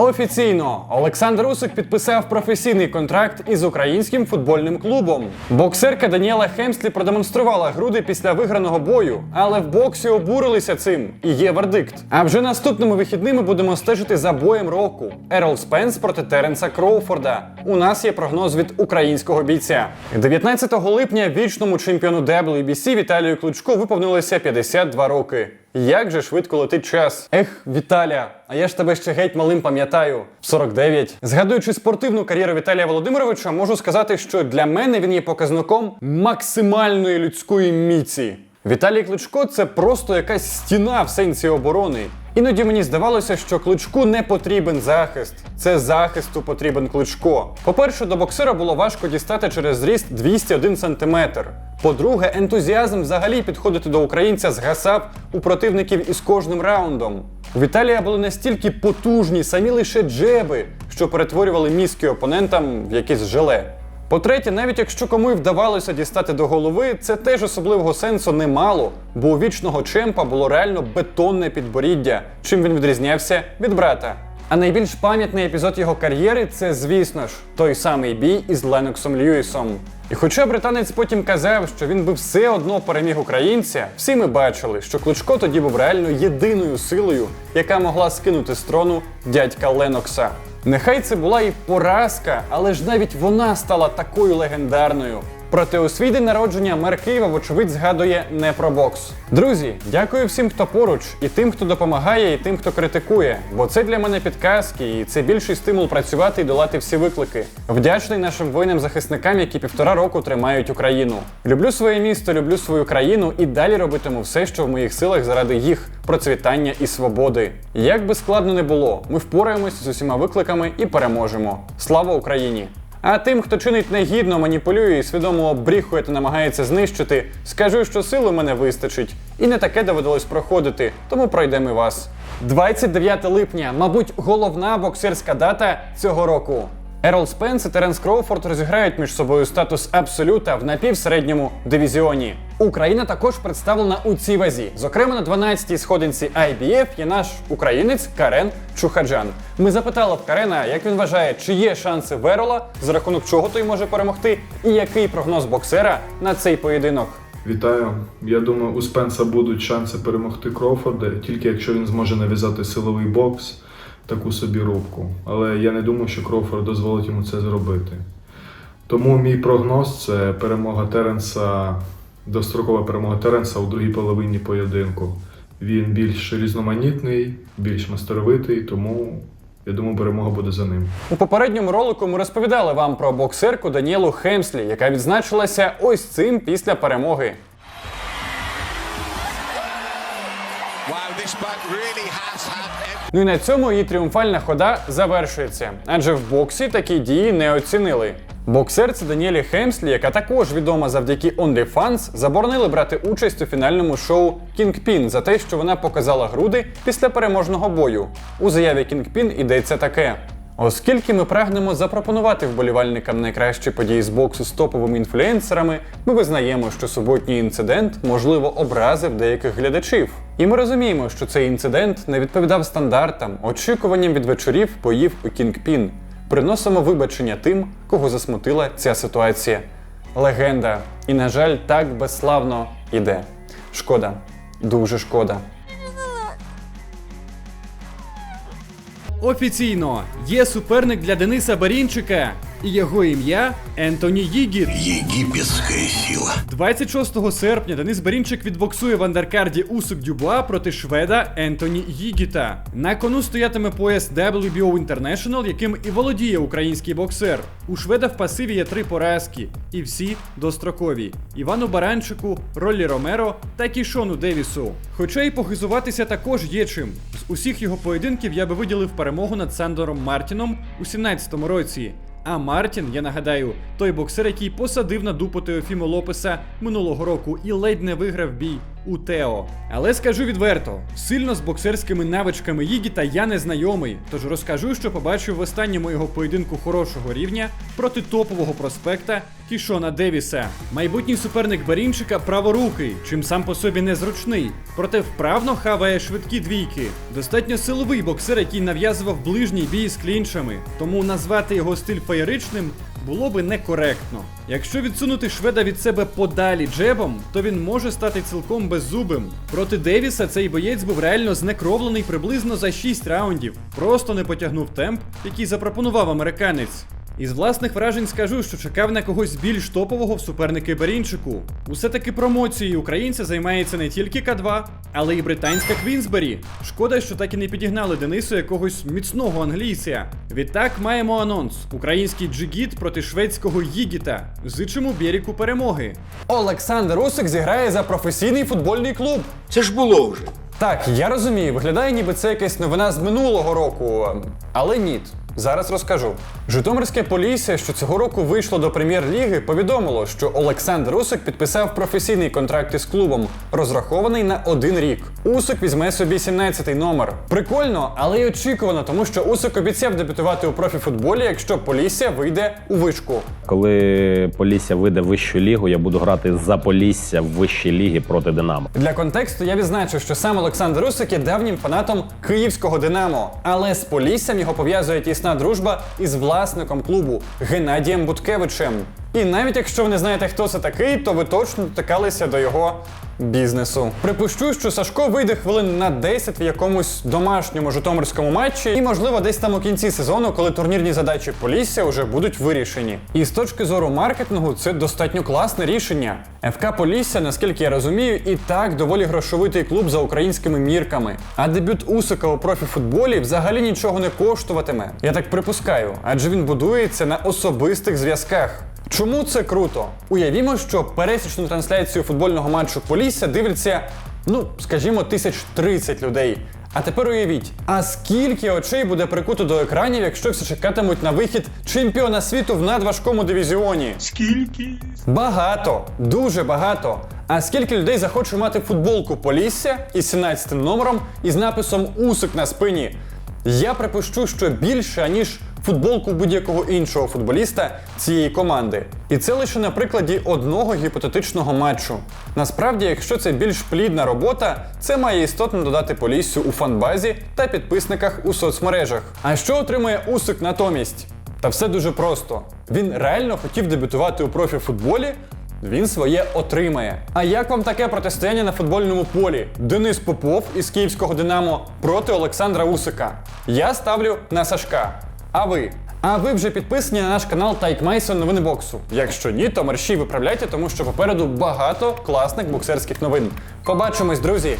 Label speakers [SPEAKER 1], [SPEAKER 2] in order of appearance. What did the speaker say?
[SPEAKER 1] Офіційно Олександр Усик підписав професійний контракт із українським футбольним клубом. Боксерка Даніела Хемслі продемонструвала груди після виграного бою, але в боксі обурилися цим і є вердикт. А вже наступними вихідними будемо стежити за боєм року. Ерол Спенс проти Теренса Кроуфорда. У нас є прогноз від українського бійця. 19 липня вічному чемпіону WBC Віталію Кличку виповнилося 52 роки. Як же швидко летить час? Ех, Віталя, а я ж тебе ще геть малим пам'ятаю. 49. Згадуючи спортивну кар'єру Віталія Володимировича, можу сказати, що для мене він є показником максимальної людської міці. Віталій Кличко це просто якась стіна в сенсі оборони. Іноді мені здавалося, що кличку не потрібен захист. Це захисту потрібен кличко. По-перше, до боксера було важко дістати через зріст 201 см. По-друге, ентузіазм взагалі підходити до українця згасав у противників із кожним раундом. У Віталія були настільки потужні самі лише джеби, що перетворювали мізки опонентам в якесь желе. По-третє, навіть якщо кому й вдавалося дістати до голови, це теж особливого сенсу не мало, бо у вічного чемпа було реально бетонне підборіддя, чим він відрізнявся від брата. А найбільш пам'ятний епізод його кар'єри це, звісно ж, той самий бій із Леноксом Льюісом. І хоча британець потім казав, що він би все одно переміг українця, всі ми бачили, що Кличко тоді був реально єдиною силою, яка могла скинути з трону дядька Ленокса. Нехай це була і поразка, але ж навіть вона стала такою легендарною. Проте у свій день народження мер Києва, вочевидь, згадує не про бокс. Друзі, дякую всім, хто поруч, і тим, хто допомагає, і тим, хто критикує. Бо це для мене підказки, і це більший стимул працювати і долати всі виклики. Вдячний нашим воїнам-захисникам, які півтора року тримають Україну. Люблю своє місто, люблю свою країну і далі робитиму все, що в моїх силах заради їх процвітання і свободи. Як би складно не було, ми впораємось з усіма викликами і переможемо. Слава Україні! А тим, хто чинить негідно, маніпулює і свідомо обріхує та намагається знищити, скажу, що сили мене вистачить. І не таке доведалось проходити, тому пройдемо і вас. 29 липня, мабуть, головна боксерська дата цього року. Ерол Спенс і Теренс Кроуфорд розіграють між собою статус абсолюта в напівсередньому дивізіоні. Україна також представлена у цій вазі. Зокрема, на 12-й сходинці IBF є наш українець Карен Чухаджан. Ми запитали в Карена, як він вважає, чи є шанси в Ерола, за рахунок чого той може перемогти, і який прогноз боксера на цей поєдинок.
[SPEAKER 2] Вітаю. Я думаю, у Спенса будуть шанси перемогти Кроуфорда, тільки якщо він зможе нав'язати силовий бокс, таку собі рубку. Але я не думаю, що Кроуфорд дозволить йому це зробити. Тому мій прогноз це перемога Теренса, дострокова перемога Теренса у другій половині поєдинку. Він більш різноманітний, більш мастеровитий, тому я думаю, перемога буде за ним.
[SPEAKER 1] У попередньому ролику ми розповідали вам про боксерку Даніелу Хемслі, яка відзначилася ось цим після перемоги.
[SPEAKER 3] Wow, this really
[SPEAKER 1] Ну і на цьому її тріумфальна хода завершується, адже в боксі такі дії не оцінили. Боксерці Даніелі Хемслі, яка також відома завдяки OnlyFans, заборонили брати участь у фінальному шоу Kingpin за те, що вона показала груди після переможного бою. У заяві Kingpin ідеться таке. Оскільки ми прагнемо запропонувати вболівальникам найкращі події з боксу з топовими інфлюенсерами, ми визнаємо, що суботній інцидент можливо образив деяких глядачів. І ми розуміємо, що цей інцидент не відповідав стандартам, очікуванням від вечорів боїв у Кінгпін. Приносимо вибачення тим, кого засмутила ця ситуація. Легенда. І, на жаль, так безславно іде. Шкода, дуже шкода.
[SPEAKER 4] Офіційно є суперник для Дениса Барінчика, його ім'я Ентоні Їгіт.
[SPEAKER 5] Египетская сила.
[SPEAKER 4] 26 серпня Денис Барінчик відбоксує в андеркарді Усук Дюбуа проти шведа Ентоні Їгіта. На кону стоятиме пояс WBO International, яким і володіє український боксер. У шведа в пасиві є три поразки, і всі дострокові: Івану Баранчику, Роллі Ромеро та Кішону Девісу. Хоча й похизуватися також є чим. З усіх його поєдинків я би виділив перемогу над Сандором Мартіном у 17-му році. А Мартін, я нагадаю, той боксер, який посадив на дупу Теофіма Лопеса минулого року і ледь не виграв бій. У Тео. Але скажу відверто, сильно з боксерськими навичками Їгіта я не знайомий, тож розкажу, що побачив в останньому його поєдинку хорошого рівня проти топового проспекта Кішона Девіса. Майбутній суперник Барінчика праворукий, чим сам по собі незручний, проте вправно хаває швидкі двійки. Достатньо силовий боксер, який нав'язував ближній бій з клінчами, тому назвати його стиль феєричним було би некоректно. Якщо відсунути шведа від себе подалі джебом, то він може стати цілком беззубим. Проти Девіса цей боєць був реально знекровлений приблизно за 6 раундів, просто не потягнув темп, який запропонував американець. Із власних вражень скажу, що чекав на когось більш топового в суперники Берінчику. Усе таки промоцією українця займається не тільки К2, але й британська Квінсбері. Шкода, що так і не підігнали Денису якогось міцного англійця. Відтак маємо анонс: український джигіт проти шведського Їгіта. Зичимо Беріку перемоги.
[SPEAKER 1] Олександр Усик зіграє за професійний футбольний клуб.
[SPEAKER 5] Це ж було вже.
[SPEAKER 1] Так, я розумію, виглядає ніби це якась новина з минулого року, але ні. Зараз розкажу. Житомирське Полісся, що цього року вийшло до прем'єр-ліги, повідомило, що Олександр Усик підписав професійний контракт із клубом, розрахований на один рік. Усик візьме собі 17-й номер. Прикольно, але й очікувано, тому що Усик обіцяв дебютувати у профіфутболі, якщо Полісся вийде у вишку.
[SPEAKER 6] Коли Полісся вийде в вищу лігу, я буду грати за Полісся в вищій лігі проти Динамо.
[SPEAKER 1] Для контексту я відзначу, що сам Олександр Усик є давнім фанатом київського Динамо, але з Поліссям його пов'язує тісна дружба із власником клубу Геннадієм Буткевичем. І навіть якщо ви не знаєте, хто це такий, то ви точно дотикалися до його бізнесу. Припущу, що Сашко вийде хвилин на 10 в якомусь домашньому житомирському матчі, і можливо десь там у кінці сезону, коли турнірні задачі Полісся вже будуть вирішені. І з точки зору маркетингу це достатньо класне рішення. ФК Полісся, наскільки я розумію, і так доволі грошовитий клуб за українськими мірками. А дебют Усика у профіфутболі взагалі нічого не коштуватиме. Я так припускаю, адже він будується на особистих зв'язках. Чому це круто? Уявімо, що пересічну трансляцію футбольного матчу Полісся дивляться, ну, скажімо, тисяч 30 людей. А тепер уявіть, а скільки очей буде прикуто до екранів, якщо всі чекатимуть на вихід чемпіона світу в надважкому дивізіоні? Скільки? Багато, дуже багато. А скільки людей захоче мати футболку Полісся із 17 номером із написом Усик на спині? Я припущу, що більше, ніж футболку будь-якого іншого футболіста цієї команди. І це лише на прикладі одного гіпотетичного матчу. Насправді, якщо це більш плідна робота, це має істотно додати Поліссю у фанбазі та підписниках у соцмережах. А що отримує Усик натомість? Та все дуже просто. Він реально хотів дебютувати у профіфутболі, він своє отримає. А як вам таке протистояння на футбольному полі? Денис Попов із київського Динамо проти Олександра Усика. Я ставлю на Сашка. А ви? А ви вже підписані на наш канал Тайк Майсон новини боксу. Якщо ні, то мерщій виправляйте, тому що попереду багато класних боксерських новин. Побачимось, друзі!